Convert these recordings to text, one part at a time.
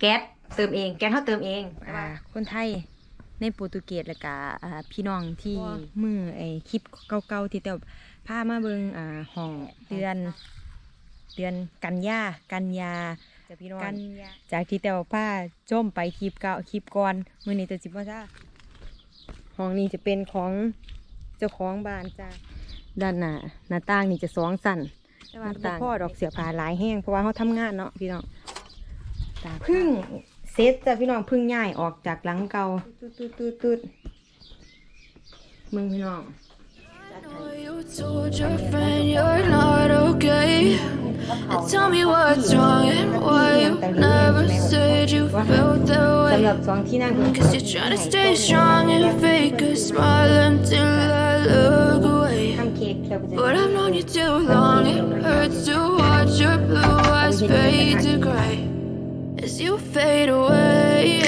แก๊สเติมเองแก๊สเขาเติมเองอ่าคนไทยในโปรตุเกสแล้วก็อ่าพี่น้องที่ว้ามือไอ้คลิปเก่าๆที่เต้าพามาเบิงอ่าห้องเดือน เดือนกันยากันยาจะพี่น้องกันยาจากที่เต้าพาจมไปคลิปเก่าคลิปก่อนมือนี้เต้าสิบ่จ้าห้องนี้จะเป็นของเจ้าของบ้านจ้าด้านหน้าหน้าต่างนี่จะสองสั่นแต่ว่าว่าพ่อดอกเสือผาหลายแห้งเพราะว่าเขาทำงานเนาะพี่น้อง ตาพึ่พึ่งงเซตจ้ะพี่น้องพึ่งย่ายออกจากหลังเก่าตุ๊ดตุ๊ดตุ๊ดตุ๊ดมึงพี่น้อง know you told your friend you're not okay. And tell me what's wrong and why you never said you felt that สำห way. รับสองที่นั่ง Cause you're trying to stay strong and fake a smile until I look away. ทำเค้กเราไปจะ But I've known you too long, it hurts to watch your blue eyes fade to gray as you fade away.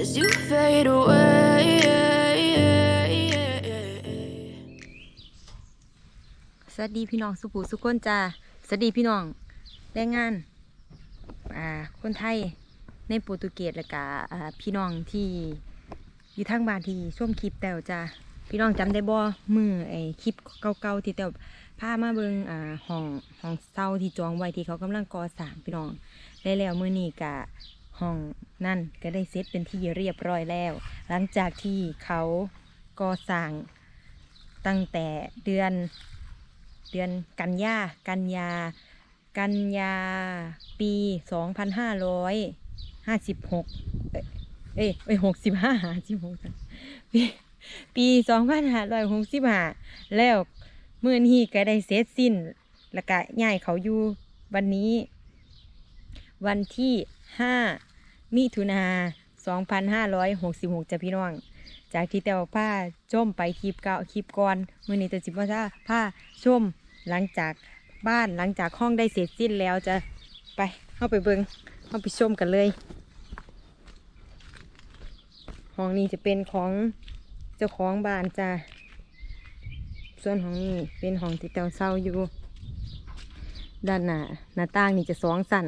As you fade away. สวัสดีพี่น้องสุภูสุก้นจ้าสวัสดีพี่น้องแรงงานอ่าคนไทยในโปรตุเกสแล้วก็อ่าพี่น้องที่อยู่ทางบ้านที่ช่วงคลิปแต้วจ้าพี่น้องจำได้บ่มือไอ้คลิปเก่าๆที่แต้ว พามาเบิงอ่าห้องห้องเศร้าที่จองไว้ที่เขากำลังก่อสร้างพี่น้อง ได้แล้วมือนี้กะห้องนั่นก็ได้เสร็จเป็นที่เรียบร้อยแล้ว หลังจากที่เขาก่อสร้างตั้งแต่เดือนเดือนกันยากันยา กันยาปีสองพันห้าร้อยห้าสิบหกเอ้ยเอ้ยหกสิบห้าห้าสิบหกปีปีสองพันห้าร้อยหกสิบห้าแล้ว มื่อนี้ก็ได้เสร็จสิ้น แล้วก็ย้ายเขาอยู่วันนี้ วันที่ห้ามิถุนาสองพันห้าร้อยหกสิบหกจ้ะพี่น้อง จากที่แต่ว่าผ้าชมไปคลิปเก่าคลิปก่อนมื่อนี้จะจิบว่าถ้าผ้าชมหลังจากบ้านหลังจากห้องได้เสร็จสิ้นแล้วจะไปเข้าไปเบิงเข้าไปชมกันเลย ห้องนี้จะเป็นของเจ้าของบ้านจ้ะ ส่วนห้องนี้เป็นห้องที่เตาเศร้าอยู่ ด้านหน้าหน้าต่างนี่จะสองสั่น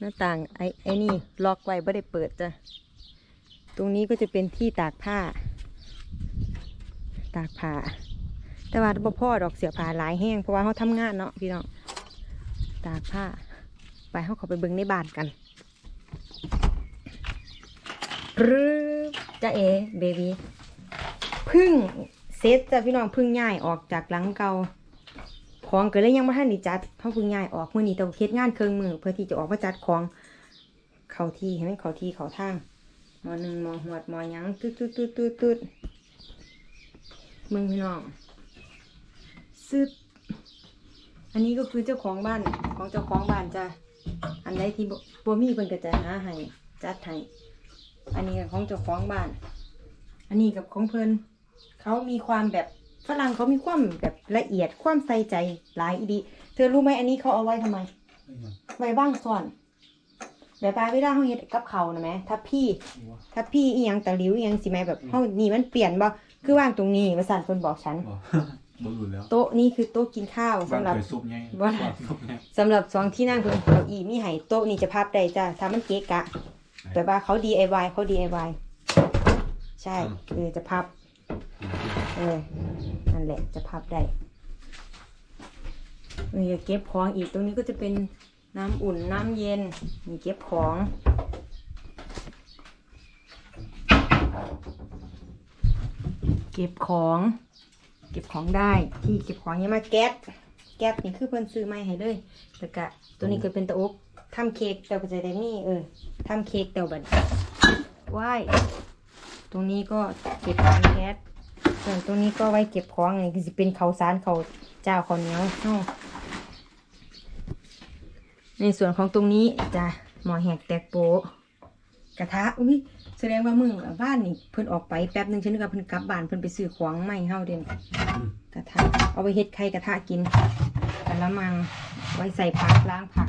หน้าต่างไอ้ไอ้นี่ล็อกไว้ไม่ได้เปิดจ้ะตรงนี้ก็จะเป็นที่ตากผ้า ตากผ้า แต่ว่าบ่พ่อดอกเสือผ้าหลายแห้งเพราะว่าเขาทำงานเนาะพี่น้องตากผ้า ไปเขาเขาไปเบิ่งในบ้านกันรึบจะเอเบบีพึ่ง เซตจ้ะพี่น้องพึ่งย่ายออกจากหลังเก่าของก็เลยยังไม่ทันได้จัดเขาพึ่งย่ายออกมื่อนี้ต้องเฮ็ดงานเครื่องมือเพื่อที่จะออกมาจัดของเขาที่ให้มันเขาที่เขาทางหมอหนึ่งหมอหวดหมอยังตืดตืดตืดตืดตืดมึงพี่น้องซึบอันนี้ก็คือเจ้าของบ้านของเจ้าของบ้านจ้ะอันใดที่บ่บ่มีเพิ่นก็จะหาให้จัดให้อันนี้ก็ของเจ้าของบ้าน อันนี้กับของเพิ่น เขามีความแบบฝรั่งเขามีความแบบละเอียดความใส่ใจหลายอีดี เธอรู้ไหมอันนี้เขาเอาไว้ทำไม ไว้บ้างซ่อนแบบว่าเวลาเขาเฮ็ดกับเขาวนะแหมถ้าพี่ ถ้าพี่อีหยังตะหลิวอีหยังสิแม่แบบเฮานี่มันเปลี่ยนบ่คือว่างตรงนี้ว่าซั่นเพิ่นบอกฉันบอกบ่รู้แล้วโต๊ะนี้คือโต๊ะกินข้าวบ้าสำนหรับเคยซุปไงบ้านบ้านซุปไงสำหรับสองที่นั่งเพิ่นเก้าอี้มีให้โต๊ะนี่จะพับได้จ้ะถ้ามันเกะกะแบบว่าเขา DIY เขา DIY ใช่เออจะพับ เออนั่นแหละจะพับได้เออเก็บของอีกตรงนี้ก็จะเป็นน้ำอุ่นน้ำเย็นมีเก็บของเก็บของ เก็บของได้ที่เก็บของยังมาแก๊สแก๊สนี่คือเพิ่นซื้อมาให้เลยแล้วก็ตัวนี้ก็เป็นตะอบทำเค้กแต่ก็จะได้มีเออทำเค้กแต่บัดว้าย รงนี้ก็เก็บของแก๊สส่วนตรงนี้ก็ไว้เก็บของนี่คือเป็นเขาสารข้าเจ้าเขาเนียเนาะในส่วนของตรงนี้จะหมอแหกแตกโปะกระทะอุ้ยแสดงว่ามึงบ้านนี่เพิ่นออกไปแป๊บหนึงฉันนึกว่าเพิ่นกลับบ้านเพิ่นไปซื้อของใหม่เฮาเด่นกระทะเอาไปเฮ็ดไข่กระทะกินกระมังไว้ใส่ผักล้างผัก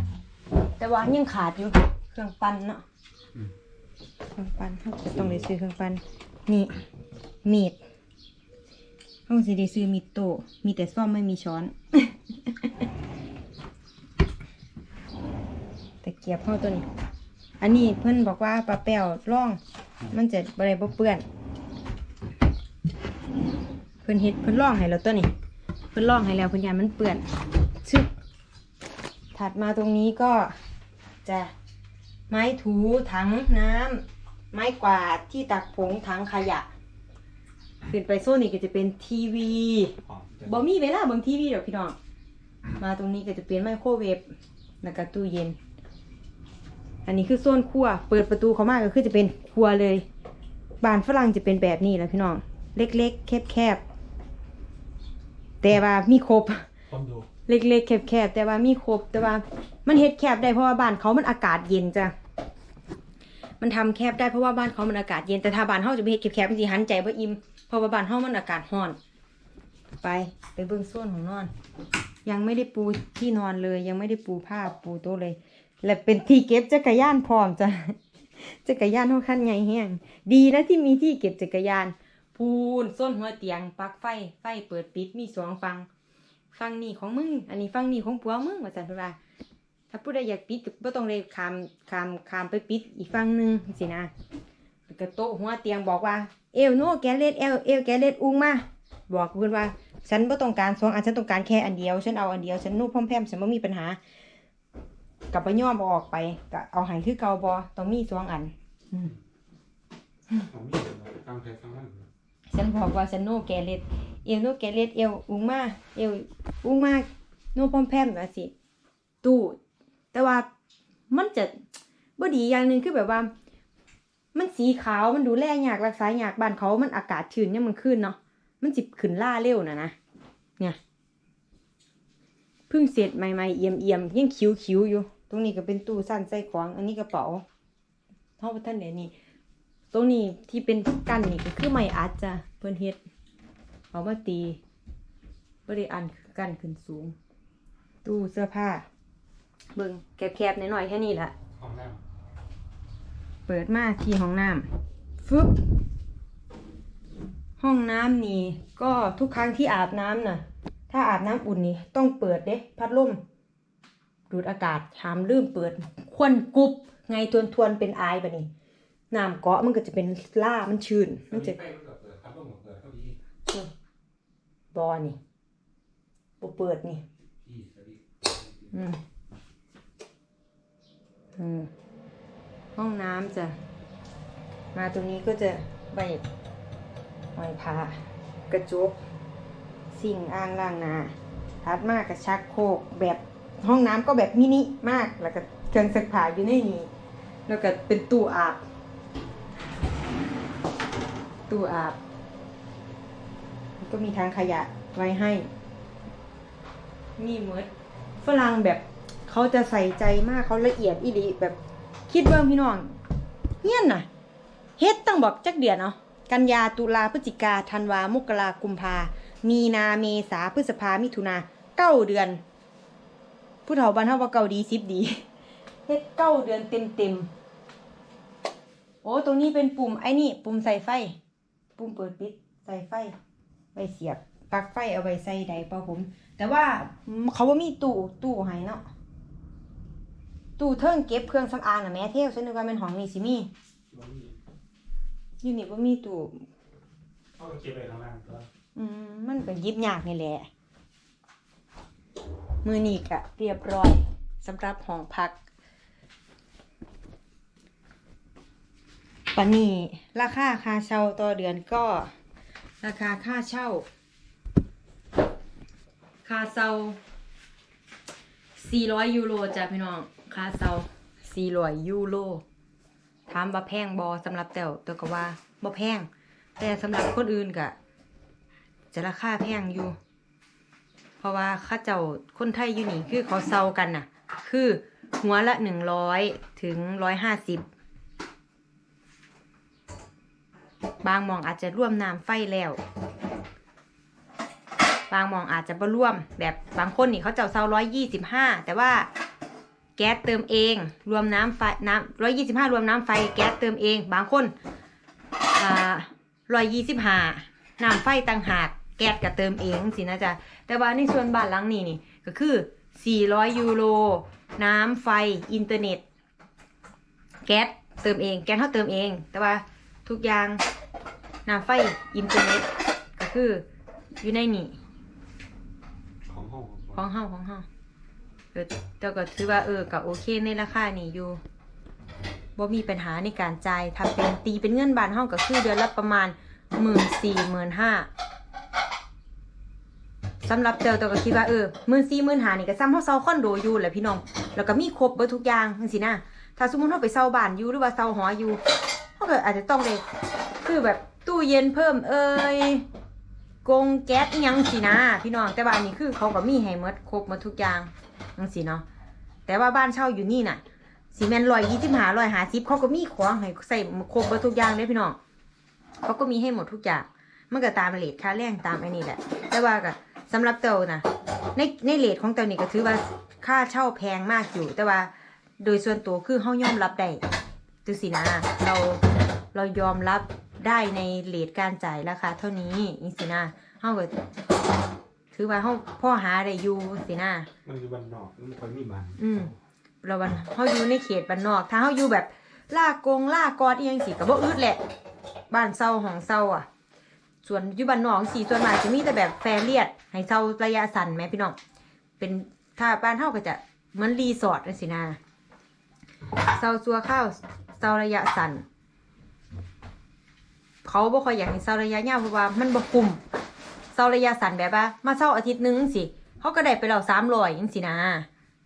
แต่ว่ายังขาดอยู่เครื่องปั้นเนาะ เครื่องปั้นเขาจะต้องได้ซื้อเครื่องปั้นนี่มีดเขาสิได้ซื้อมีดโต มีแต่ซ่อมไม่มีช้อน แตะเกียบเข้าตัวนี้ อันนี้เพิ่อนบอกว่าปลาแป้วร่อง มันจะบ่ได้บ่เปื้อน เพิ่อนเฮ็ดเพิ่อนร่องให้แล้วตัวนี้ เพิ่อนร่องให้แล้วเพิ่อนยานมันเปื้อนชึบถัดมาตรงนี้ก็จะ ไม้ถูถังน้ำ ไม้กวาดที่ตักผงถังขยะขึ้นไปโซนนี้ก็จะเป็นทีวีบ่มีเวลาเบิ่งทีวีดอกพี่น้อง มาตรงนี้ก็จะเป็นไมโครเวฟแล้วก็ตู้เย็น อันนี้คือโซนครัว เปิดประตูเข้ามาก็คือจะเป็นครัวเลย บ้านฝรั่งจะเป็นแบบนี้แหละพี่น้อง เล็กๆ แคบๆ แต่ว่ามีครบคอนโด เล็กๆแคบๆแต่ว่ามีครบแต่ว่ามันเฮ็ดแคบได้เพราะว่าบ้านเขามันอากาศเย็นจ้ะมันทำแคบได้เพราะว่าบ้านเขามันอากาศเย็นแต่ถ้าบ้านเฮาจะไปเฮ็ดแคบๆมันสิหันใจบ่อิ่มเพราะว่าบ้านเฮามันอากาศร้อน ไปไปเบิ่งโซนของนอน ยังไม่ได้ปูที่นอนเลย ยังไม่ได้ปูผ้าปูโต๊ะเลย และเป็นที่เก็บจักรยานพร้อมจ้ะจักรยานเฮาคันใหญ่แฮงดีนะที่มีที่เก็บจักรยาน พูนส้นหัวเตียงปลั๊กไฟไฟเปิดปิดมีสองฟัง ฟังนี่ของมึง อันนี้ฟังนี่ของผัวมึงว่าซั่นเพิ่นว่า ถ้าผู้ใดอยากปิดก็บ่ต้องเลยข้ามข้ามข้ามไปปิดอีกฝั่งหนึงสินะแล้วก็โต๊ะหัวเตียงบอกว่า เอวโน่แกเล็ดเอวเอวแกเล็ดอุ้งมาบอกเพิ่นว่า ฉันบ่ต้องการสองอันฉันต้องการแค่อันเดียว ฉันเอาอันเดียวฉันนุ่พร้อมแพมฉันบ่มีปัญหากับไปย่อมเอาออกไปก็เอาให้คือเก่าบ่ต้องมีสองอัน อืมของมีเดี๋ยวเราฟังใครฟังมัน ฉันบอกว่าฉันโนแกเล็ดเอวโนแกเล็ดเอวอุ้งมาเอวอุ้งมาโนพร้อมแพมว่าสิตู้แต่ว่ามันจะบ่ดีอย่างหนึ่งคือแบบว่า มันสีขาวมันดูแลยากรักษายากบ้านเขามันอากาศชื้นเนี่ยมันขึ้นเนาะมันจิบขึ้นล่าเร็วนะนะเนี่ยเพิ่งเสร็จใหม่ๆเอี่ยมเอี่ยมยังคิ้วคิ้วอยู่ ตรงนี้ก็เป็นตู้สั้นใส่ของ อันนี้กระเป๋าเท่าท่านเดี๋ยวนี้ ตรงนี้ที่เป็นกันนี่ก็คือไม้อัดจ้ะเพิ่นเฮ็ดเอามาตีบ่ได้อันกันขึ้นสูง ตู้เสื้อผ้า เบิ่งแคบๆหน่อยๆแค่นี้แหละห้องน้เปิดมาที่ห้องน้ำฟึบห้องน้ำนี่ก็ทุกครั้งที่อาบน้ำน่ะ ถ้าอาบน้ำอุ่นนี่ต้องเปิดเด้พัดลมดูดอากาศหามลืมเปิด ควนกรุบไงทวนทวนๆเป็นอายแบบนี้ น้ำเกาะมันก็จะเป็นล่ามันชื้นำมันจะไปมันก็เปิดครับต้องเปิดเข้าดีบอนี่บ่เปิดนี่ที่สวัสดีอืมอืมห้องน้ำจะ มาตรงนี้ก็จะใบหอยพากระจก สิ่งอ่างล้างหน้าถัดมากกับชักโครกแบบห้องน้ำก็แบบมินิมาก แล้วก็เครื่องซักผ้าอยู่ในนี้ แล้วก็เป็นตู้อาบ ตู้อาบ ก็มีทางขยะไว้ให้มีหมดฝรั่งแบบเขาจะใส่ใจมากเขาละเอียดอีหลีแบบคิดเบิ่งพี่น้องเฮียน่ะเฮ็ดตั้งบอกจักเดือนเนาะกันยาตุลาพฤศจิกาธันวามกรากุมภามีนาเมษาพฤษภามิถุนาเก้าเดือน ผู้เฒ่าบ้านเฮาว่าเก้าดีสิบดีเฮ็ดเก้าเดือนเต็มเต็มโอ้ตรงนี้เป็นปุ่มไอ้นี่ ปุ่มใส่ไฟ ปุ่มเปิดปิดใส่ไฟไว้เสียบปลั๊กไฟเอาไว้ใส่ใดเป่าผม แต่ว่าเขาว่ามีตู้ตู้ให้เนาะตู้เทิงเก็บเครื่องสำอางน่ะแม่เทวฉันนึกว่าเป็นของนี่สิมีว่ามีอยู่นี่ว่ามีตู้เขาก็เก็บไปข้างล่างก็อืมมันก็หยิบยากนี่แหละ มือนี่กะเรียบร้อยสำหรับห้องพัก ปันนี้ราคาค่าเช่าต่อเดือนก็ ราคาค่าเช่า ค่าเช่า400ยูโรจ้ะพี่น้อง ค่าเช่า400ยูโรถามว่าแพงบอสำหรับแต้วตัวก็ว่าบ่แพง แต่สำหรับคนอื่นก็จะราคาแพงอยู่ เพราะว่าเข้าเจ้าคนไทยอยู่นี่คือเขาเซากันน่ะ คือหัวละหนึ่งร้อยถึงร้อยห้าสิบ บางมองอาจจะร่วมน้ำไฟแล้ว บางมองอาจจะบ่ร่วม แบบบางคนนี่เขาเจ้าเซาร้อยยี่สิบห้าแต่ว่าแก๊สเติมเอง รวมน้ำไฟน้ำร้อยยี่สิบห้ารวมน้ำไฟแก๊สเติมเอง บางคนอ่าร้อยยี่สิบห้าน้ำไฟต่างหากแก๊สก็เติมเองสินะจ๊ะแต่ว่าในส่วนบ้านหลังนี้นี่ก็คือ 400 ยูโร น้ำไฟอินเทอร์เน็ต แก๊สเติมเอง แก๊สเขาเติมเอง แต่ว่าทุกอย่าง น้ำไฟอินเทอร์เน็ตก็คืออยู่ในนี่ของห้องของเฮาของเฮาเออแต่ก็ถือว่าเออก็โอเคในราคานี่อยู่บ่มีปัญหาในการจ่ายถ้าเป็นตีเป็นเงินบาทเฮาก็คือเดือนละประมาณหมื่นสี่หมื่นห้าสำหรับเจ้าตัวก็คิดว่าเออหมื่นสี่หมื่นห้านี่ก็ซ้ำเฮาเซาคอนโดอยู่แหละพี่น้อง แล้วก็มีครบเบิดทุกอย่างจังซี่นะถ้าสมมุติเฮาไปเซาบ้านอยู่หรือว่าเซาหออยู่เฮาก็อาจจะต้องได้คือแบบ ตู้เย็นเพิ่มเอ่ยกงแก๊สยังสินะพี่น้องแต่ว่าอันนี้คือเขาก็มีให้หมดครบหมดทุกอย่างจังสิเนาะแต่ว่าบ้านเช่าอยู่นี่น่ะสีแมนลอยยี่สิบหาลอยหาสิบเขาก็มีของให้ใส่ครบหมดทุกอย่างเลยพี่น้องเขาก็มีให้หมดทุกอย่างมันก็ตามเลทค่าแรงตามไอ้นี่แหละ แต่ว่าก็สำหรับเตานะในในเลทของเตานี่ก็ถือว่าค่าเช่าแพงมากอยู่ แต่ว่าโดยส่วนตัวคือเขายอมรับได้ดูสินะเราเรายอมรับ ได้ในเลทการจ่ายราคาเท่านี้อีสินะเฮาก็ถือว่าเฮาพ่อหาได้อยู่สินะ มันอยู่บ้านนอกมันค่อยมีบ้านอืมเราวันเฮาอยู่ในเขตบ้านนอก ถ้าเฮาอยู่แบบล่ากงล่ากอดอีหยังสิก็บ่อึดแหละ บ้านเซาของเซาอะ ส่วนอยู่บ้านนอกสิส่วนมากจะมีแต่แบบแฟร์เลียดให้เซาระยะสั้นแหมพี่น้องเป็นถ้าบ้านเฮาก็จะเหมือนรีสอร์ทจังซี่นะเซาซัวข้าวเซาระยะสั้น เขาบ่ค่อยอยากให้เซาระยะยาวเพราะว่ามันบ่คุ้มเซาระยะสั้นแบบว่า มาเซาอาทิตย์หนึงสิเขาก็ได้ไปแล้ว300จังซี่นะ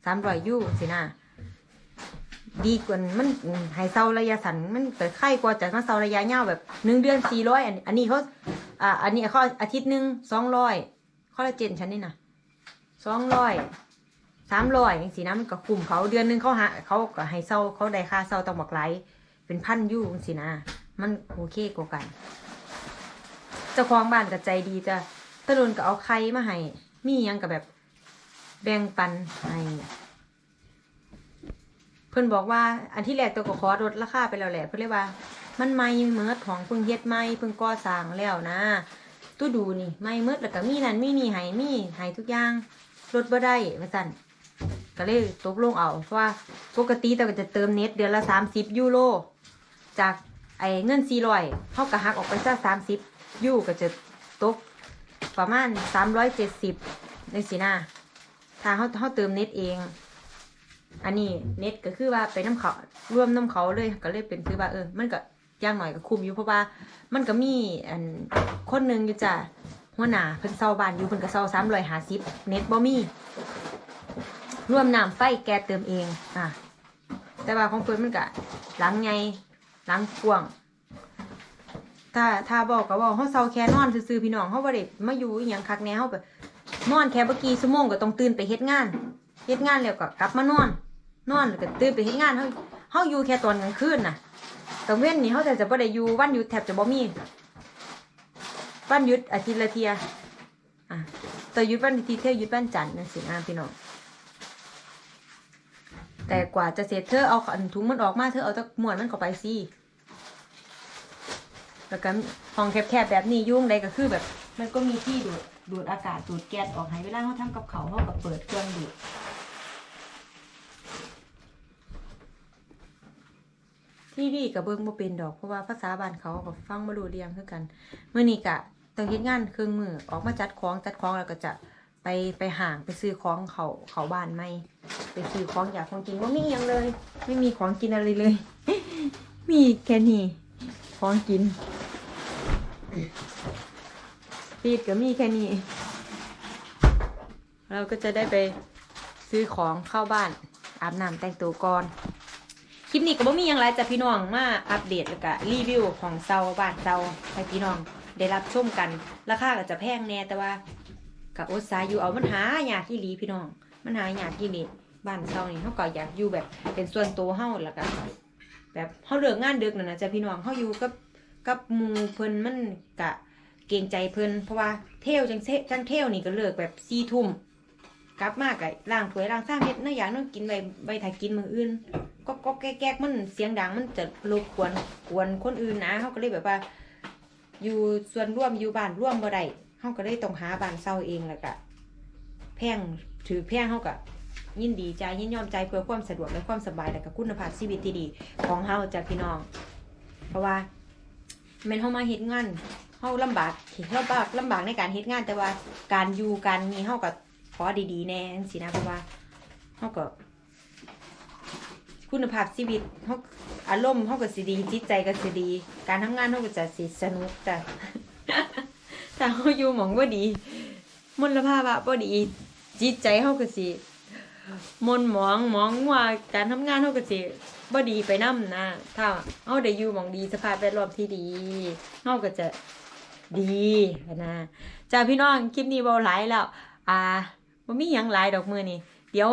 300ยูจังซี่นะดีกว่ามันให้เซาระยะสั้นมันเกิดไข้กว่าจะมาเซาระยะยาวแบบหนึ่งเดือนสี่ร้อยอันนี้เขาอ่าอันนี้เขาอาทิตย์หนึ่งสองร้อยคอลลาเจนฉันนี่นะสองร้อยสามร้อยอย่างสีนะมันก็คุ้มเขาเดือนหนึงเขาหาเขาก็ให้เซาเขาได้ค่าเซาต้องบอกไรเป็นพันอยูจังสีนะ มันโอเคกว่ากันเจ้าของบ้านก็ใจดีจ้ะตะลุนก็เอาไข่มาให้ มียังกับแบบแบ่งปันให้เพิ่นบอกว่าอันที่แรกตัวก็ขอลดราคาไปแล้วแหละ เพิ่นเลยว่า มันไม่เมิดของเพิ่งเฮ็ดไม่เพิ่งก่อสร้างแล้วนะตู้ดูนี่ไม่เมิดแล้วก็มีนั่นมีนี่ให้มีให้ทุกอย่างลดบ่ได้ว่าซั่นก็เลยตกลงเอาเพราะว่าปกติแต่ก็จะเติมเน็ตเดือนละ30ยูโรจาก ไอ้เงิน400เฮาก็หักออกไปซะ30ยูก็จะตกประมาณ370จังซี่นะถ้าเฮาเฮาเติมเน็ตเอง อันนี้เน็ตก็คือว่าไปน้ำเขาร่วมน้ำเขาเลยก็เลยเป็นคือว่าเออ มันก็ย่างหน่อยก็คุมอยู่เพราะว่า มันก็มีอันคนหนึ่งอยู่จ้ะหัวหน้าเพิ่นเซาบ้านอยู่เพิ่นก็เซาสามร้อยห้าสิบเน็ตบ่มีร่วมน้ำไฟแกเติมเอง อะ แต่ว่าของเพิ่นมันก็หลังไง หลังกว้างถ้าถ้าบอกก็บอกเฮาเซาแค่นอนซื่อๆพี่น้องเฮาบ่ได้มาอยู่อีหยังคักแนวเฮาแบบนอนแค่บ่กี่ชั่วโมงก็ต้องตื่นไปเฮ็ดงานเฮ็ดงานแล้วก็กลับมานอน นอนแล้วก็ตื่นไปเฮ็ดงานเฮาเฮาอยู่แค่ตอนกลางคืนน่ะกลางเว้นนี่เฮาแต่จะบ่ได้อยู่วันหยุดแทบจะบ่มีวันหยุดอาทิตย์ละเทียอะแต่หยุดวันอาทิตย์เที่ยวหยุดวันจันทร์นั่นสินะพี่น้องแต่กว่าจะเสร็จเธอเอาถุงมันออกมาเธอเอาตะหมวนมันเข้าไปสิ แล้วก็ห้องแคบๆแบบนี้ยุ่งใดก็คือแบบ มันก็มีที่ดูดดูดอากาศดูดแก๊สออกให้เวลาเขาทำกับเขาเขาก็เปิดเครื่องดูดทีวีกับเบิ้งบ่เป็นดอกเพราะว่าภาษาบ้านเขาก็ฟังบ่รู้เรียงคือกันเมื่อนี้กะต้องเฮ็ดงานเครื่องมือออกมาจัดของจัดของแล้วก็จะไปไปห่างไปซื้อของเขาเขาบ้านใหม่ไปซื้อของอยากของกินว่ามีหยังเลย ไม่มีของกินอะไรเลย มีแค่นี้ของกิน ปีดก็มีแค่นี้ เราก็จะได้ไปซื้อของเข้าบ้าน อาบน้ำแต่งตัวก่อน คลิปนี้ก็บ่มีหยังไรจากพี่น้องมาอัปเดตแล้วก็รีวิวของเซาบ้านเซาให้พี่น้องได้รับชมกัน ราคาก็จะแพงแน่แต่ว่ากับโอดสายอยู่เอามันหาอยากที่หลีพี่น้อง มันหาอยากที่หลีบ้านเซานี่เฮาก็อยากอยู่แบบเป็นส่วนตัวเฮาแล้วก็แบบเฮาเลิกงานดึกนั่นนะจ้ะพี่น้องเฮาอยู่กับ กับหมูเพิ่นมันกะเกรงใจเพิ่นเพราะว่าเที่ยวจังเซจังเที่ยวนี่ก็เลิกแบบ4ทุ่มกลับมากะล้างถ้วยล้างซ้ำเฮ็ดเนื้ออย่างเนึงกินไว้ไว้ถ้ายกินมืออื่นก็ก็แก๊กๆมันเสียงดังมันจะรบกวนกวนคนอื่นนะเขาก็เลยแบบว่า อยู่ส่วนร่วมอยู่บ้านร่วมบ่ได้เขาก็เลยต้องหาบ้านเช่าเองแล้วก็แพงถือแพงเขาก็ยินดีใจยินยอมใจเพื่อความสะดวกและความสบายและกับคุณภาพชีวิตที่ดี ของเฮาจ้ะพี่น้อง เพราะว่า แม่นเฮามาเฮ็ดงานเฮาลำบากลำบากลำบากในการเฮ็ดงานแต่ว่าการอยู่การมีเฮาก็ขอดีๆแน่จังซี่นะเพราะว่าเฮาก็คุณภาพชีวิตเฮาอารมณ์เฮาก็สิดีจิตใจก็สิดี การทำงานเฮาก็จะสิสนุกจ้ะ ถ้าเฮาอยู่หมองบ่ดี มลภาวะบ่ดี จิตใจเฮาก็สิมนหมองหมองว่าการทำงานเฮาก็สิ บ่ดีไปนํนะถ้าเฮาได้อยู่หมองดีสภาพแวดล้อมที่ดีเฮาก็จะดีนะจ้าพี่น้องคลิปนี้เว้าหลายแล้ว อ่าบ่มีหยังหลายดอกมือนี้เดี๋ยว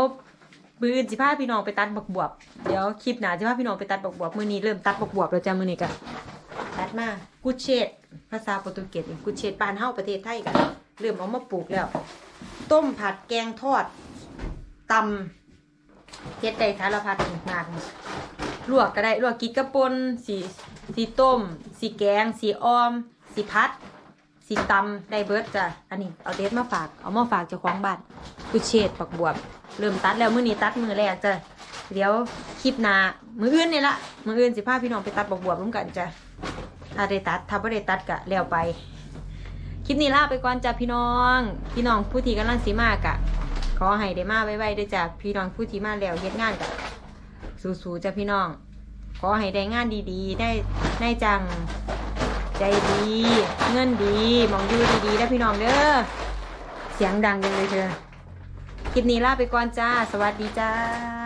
มืออื่นสิพาพี่น้องไปตัดบักบวบ เดี๋ยวคลิปหน้าสิพาพี่น้องไปตัดบักบวบมือนี้เริ่มตัดบักบวบแล้วจ้ามือนี้ก็ตัดมากุเชตภาษาโปรตุเกสกุเชตบ้านเฮาประเทศไทยก็เริ่มเอามาปลูกแล้ว ต้มผัดแกงทอดตำ เฮ็ดได้สารพัดมากลวกก็ได้ลวกกินกระปนสีสีต้ม สีแกง สีออม สีพัด สีตำได้เบิร์ดจ้ะ อันนี้เอาเด็ดมาฝาก เอามาฝากเจ้าของบ้านกุเชตปักบวบ เริ่มตัดแล้วมื้อนี้ตัดมือแรกจ้ะ เดี๋ยวคลิปหน้ามืออื่นนี่ละมืออื่นสิพาพี่น้องไปตัดปักบวบร่วมกันจ้ะถ้าได้ตัดถ้าบ่ได้ตัดก็แล้วไป คลิปนี้ลาไปก่อนจ้ะพี่น้อง พี่น้องผู้ที่กำลังสีมากะ ขอให้ได้มาไวๆด้วยจ้ะพี่น้องผู้ที่มาแล้วเฮ็ดงานกับสู้ๆจ้ะพี่น้อง ขอให้ได้งานดีๆ ได้ได้จังใจดี เงินดีมองอยู่ดีๆนะพี่น้องเด้อเสียงดังยังเลยเธอคลิปนี้ลาไปก่อนจ้า สวัสดีจ้า